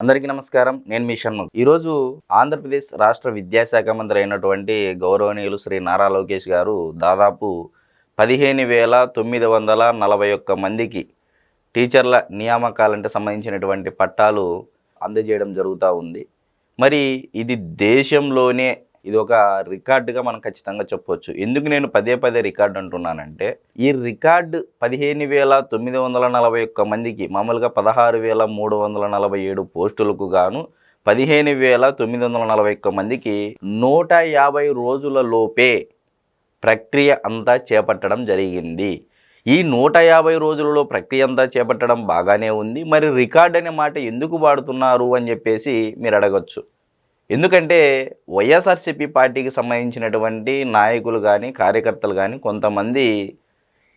అందరికీ నమస్కారం. నేను మీ షణ్ముఖ్. ఈరోజు ఆంధ్రప్రదేశ్ రాష్ట్ర విద్యాశాఖ మంత్రి అయినటువంటి గౌరవనీయులు శ్రీ నారా లోకేష్ గారు దాదాపు పదిహేను వేల తొమ్మిది వందల నలభై ఒక్క మందికి టీచర్ల నియామకాలంటే సంబంధించినటువంటి పట్టాలు అందజేయడం జరుగుతూ ఉంది. మరి ఇది దేశంలోనే ఇది ఒక రికార్డుగా మనం ఖచ్చితంగా చెప్పవచ్చు ఎందుకు నేను పదే పదే రికార్డు అంటున్నానంటే ఈ రికార్డు పదిహేను వేల తొమ్మిది వందల నలభై ఒక్క మందికి మామూలుగా పదహారు వేల మూడు వందల నలభై ఏడు పోస్టులకు గాను పదిహేను వేల తొమ్మిది వందల నలభై ఒక్క మందికి నూట యాభై రోజుల లోపే ప్రక్రియ అంతా చేపట్టడం జరిగింది. ఈ నూట యాభై రోజులలో ప్రక్రియ అంతా చేపట్టడం బాగానే ఉంది. మరి రికార్డ్ అనే మాట ఎందుకు వాడుతున్నారు అని చెప్పేసి మీరు అడగచ్చు. ఎందుకంటే వైఎస్ఆర్సీపీ పార్టీకి సంబంధించినటువంటి నాయకులు కానీ కార్యకర్తలు కానీ కొంతమంది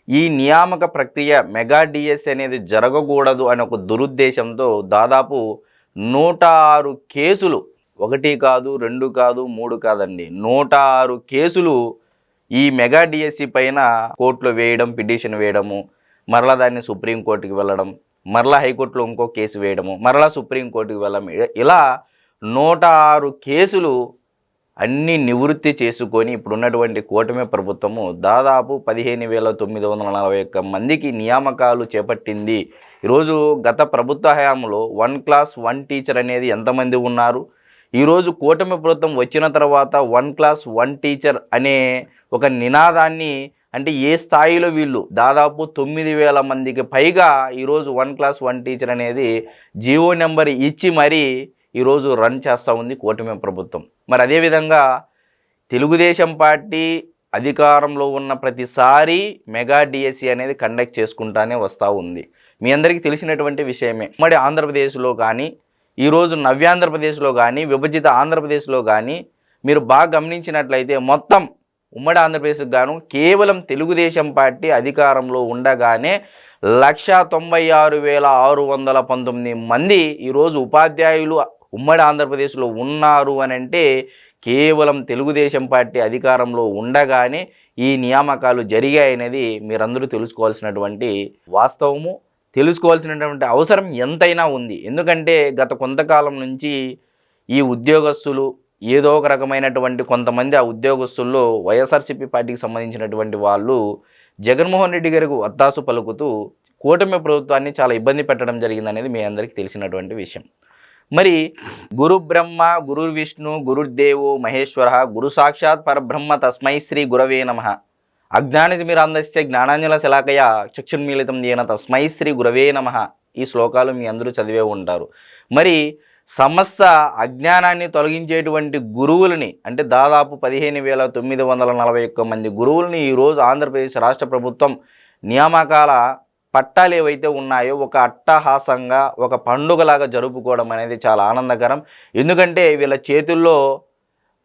ఈ నియామక ప్రక్రియ మెగా డిఎస్ అనేది జరగకూడదు అనే ఒక దురుద్దేశంతో దాదాపు నూట ఆరు కేసులు ఒకటి కాదు రెండు కాదు మూడు కాదండి నూట ఆరు కేసులు ఈ మెగా డిఎస్సి పైన కోర్టులో వేయడం పిటిషన్ వేయడము మరలా దాన్ని సుప్రీంకోర్టుకి వెళ్ళడం మరలా హైకోర్టులో ఇంకో కేసు వేయడము మరలా సుప్రీంకోర్టుకి వెళ్ళడం ఇలా నూట ఆరు కేసులు అన్ని నివృత్తి చేసుకొని ఇప్పుడున్నటువంటి కూటమి ప్రభుత్వము దాదాపు పదిహేను వేల తొమ్మిది వందల నలభై ఒక్క మందికి నియామకాలు చేపట్టింది. ఈరోజు గత ప్రభుత్వ హయాంలో వన్ క్లాస్ వన్ టీచర్ అనేది ఎంతమంది ఉన్నారు? ఈరోజు కూటమి ప్రభుత్వం వచ్చిన తర్వాత వన్ క్లాస్ వన్ టీచర్ అనే ఒక నినాదాన్ని అంటే ఏ స్థాయిలో వీళ్ళు? దాదాపు తొమ్మిది వేల మందికి పైగా ఈరోజు వన్ క్లాస్ వన్ టీచర్ అనేది జియో నెంబర్ ఇచ్చి మరీ ఈరోజు రన్ చేస్తూ ఉంది కూటమి ప్రభుత్వం. మరి అదేవిధంగా తెలుగుదేశం పార్టీ అధికారంలో ఉన్న ప్రతిసారి మెగా డిఎస్సి అనేది కండక్ట్ చేసుకుంటానే వస్తూ ఉంది. మీ అందరికీ తెలిసినటువంటి విషయమే. మరి ఆంధ్రప్రదేశ్లో కానీ ఈరోజు నవ్యాంధ్రప్రదేశ్లో కానీ విభజిత ఆంధ్రప్రదేశ్లో కానీ మీరు బాగా గమనించినట్లయితే మొత్తం ఉమ్మడి ఆంధ్రప్రదేశ్కి గాను కేవలం తెలుగుదేశం పార్టీ అధికారంలో ఉండగానే లక్ష తొంభై ఆరు వేల ఆరు వందల పంతొమ్మిది మంది ఈరోజు ఉపాధ్యాయులు ఉమ్మడి ఆంధ్రప్రదేశ్లో ఉన్నారు అని అంటే కేవలం తెలుగుదేశం పార్టీ అధికారంలో ఉండగానే ఈ నియామకాలు జరిగాయనేది మీరందరూ తెలుసుకోవాల్సినటువంటి వాస్తవము. తెలుసుకోవాల్సినటువంటి అవసరం ఎంతైనా ఉంది. ఎందుకంటే గత కొంతకాలం నుంచి ఈ ఉద్యోగస్తులు ఏదో ఒక రకమైనటువంటి కొంతమంది ఆ ఉద్యోగస్తుల్లో వైఎస్ఆర్సీపీ పార్టీకి సంబంధించినటువంటి వాళ్ళు జగన్మోహన్ రెడ్డి గారికి వత్తాసు పలుకుతూ కూటమి ప్రభుత్వాన్ని చాలా ఇబ్బంది పెట్టడం జరిగిందనేది మీ అందరికీ తెలిసినటువంటి విషయం. మరి గురు బ్రహ్మ గురు విష్ణు గురుదేవు మహేశ్వర గురు సాక్షాత్ పరబ్రహ్మ తస్మై శ్రీ గురవే నమ. అజ్ఞానితి మీరు అందస్తే జ్ఞానాంజల శలాకయ చక్షున్మీలితం చేయన తస్మై శ్రీ గురవే నమ. ఈ శ్లోకాలు మీ అందరూ చదివే ఉంటారు. మరి సమస్త అజ్ఞానాన్ని తొలగించేటువంటి గురువులని అంటే దాదాపు పదిహేను వేల తొమ్మిది వందల నలభై ఒక్క మంది గురువులని ఈరోజు ఆంధ్రప్రదేశ్ రాష్ట్ర ప్రభుత్వం నియామకాల పట్టాలు ఏవైతే ఉన్నాయో ఒక అట్టహాసంగా ఒక పండుగలాగా జరుపుకోవడం అనేది చాలా ఆనందకరం. ఎందుకంటే వీళ్ళ చేతుల్లో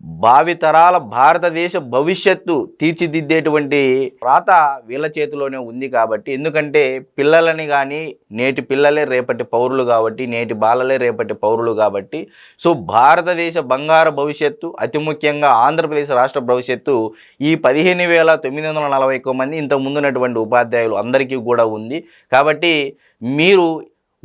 భావితరాల భారతదేశ భవిష్యత్తు తీర్చిదిద్దేటువంటి రాత వీళ్ళ చేతిలోనే ఉంది కాబట్టి ఎందుకంటే పిల్లలని కానీ నేటి పిల్లలే రేపటి పౌరులు కాబట్టి నేటి బాలలే రేపటి పౌరులు కాబట్టి సో భారతదేశ బంగారు భవిష్యత్తు అతి ముఖ్యంగా ఆంధ్రప్రదేశ్ రాష్ట్ర భవిష్యత్తు ఈ పదిహేను వేల తొమ్మిది వందల నలభై మంది ఇంతకు ముందున్నటువంటి ఉపాధ్యాయులు అందరికీ కూడా ఉంది. కాబట్టి మీరు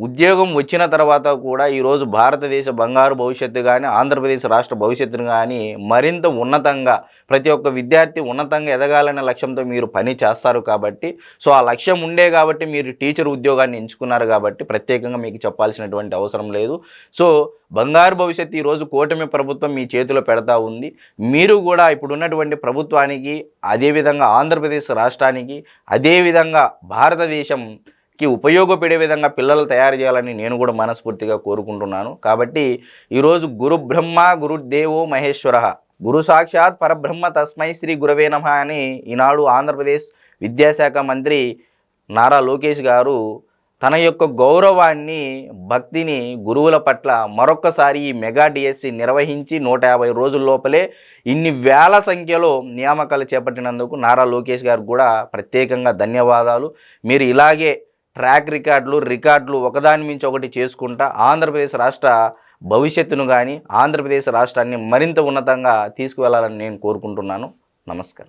ఉద్యోగం వచ్చిన తర్వాత కూడా ఈరోజు భారతదేశ బంగారు భవిష్యత్తు కానీ ఆంధ్రప్రదేశ్ రాష్ట్ర భవిష్యత్తును కానీ మరింత ఉన్నతంగా ప్రతి ఒక్క విద్యార్థి ఉన్నతంగా ఎదగాలనే లక్ష్యంతో మీరు పని చేస్తారు కాబట్టి సో ఆ లక్ష్యం ఉండే కాబట్టి మీరు టీచర్ ఉద్యోగాన్ని ఎంచుకున్నారు కాబట్టి ప్రత్యేకంగా మీకు చెప్పాల్సినటువంటి అవసరం లేదు. సో బంగారు భవిష్యత్తు ఈరోజు కూటమి ప్రభుత్వం మీ చేతిలో పెడతా ఉంది. మీరు కూడా ఇప్పుడు ఉన్నటువంటి ప్రభుత్వానికి అదేవిధంగా ఆంధ్రప్రదేశ్ రాష్ట్రానికి అదేవిధంగా భారతదేశం కి ఉపయోగపడే విధంగా పిల్లలు తయారు చేయాలని నేను కూడా మనస్ఫూర్తిగా కోరుకుంటున్నాను. కాబట్టి ఈరోజు గురు బ్రహ్మ గురుదేవో మహేశ్వర. గురు సాక్షాత్ పరబ్రహ్మ తస్మై శ్రీ గురవే నమ అని ఈనాడు ఆంధ్రప్రదేశ్ విద్యాశాఖ మంత్రి నారా లోకేష్ గారు తన యొక్క గౌరవాన్ని భక్తిని గురువుల పట్ల మరొక్కసారి ఈ మెగా డిఎస్సి నిర్వహించి నూట యాభై రోజుల లోపలే ఇన్ని వేల సంఖ్యలో నియామకాలు చేపట్టినందుకు నారా లోకేష్ గారు కూడా ప్రత్యేకంగా ధన్యవాదాలు. మీరు ఇలాగే ట్రాక్ రికార్డులు రికార్డులు ఒకదాని మించి ఒకటి చేసుకుంటా ఆంధ్రప్రదేశ్ రాష్ట్ర భవిష్యత్తును కానీ ఆంధ్రప్రదేశ్ రాష్ట్రాన్ని మరింత ఉన్నతంగా తీసుకువెళ్ళాలని నేను కోరుకుంటున్నాను. నమస్కారం.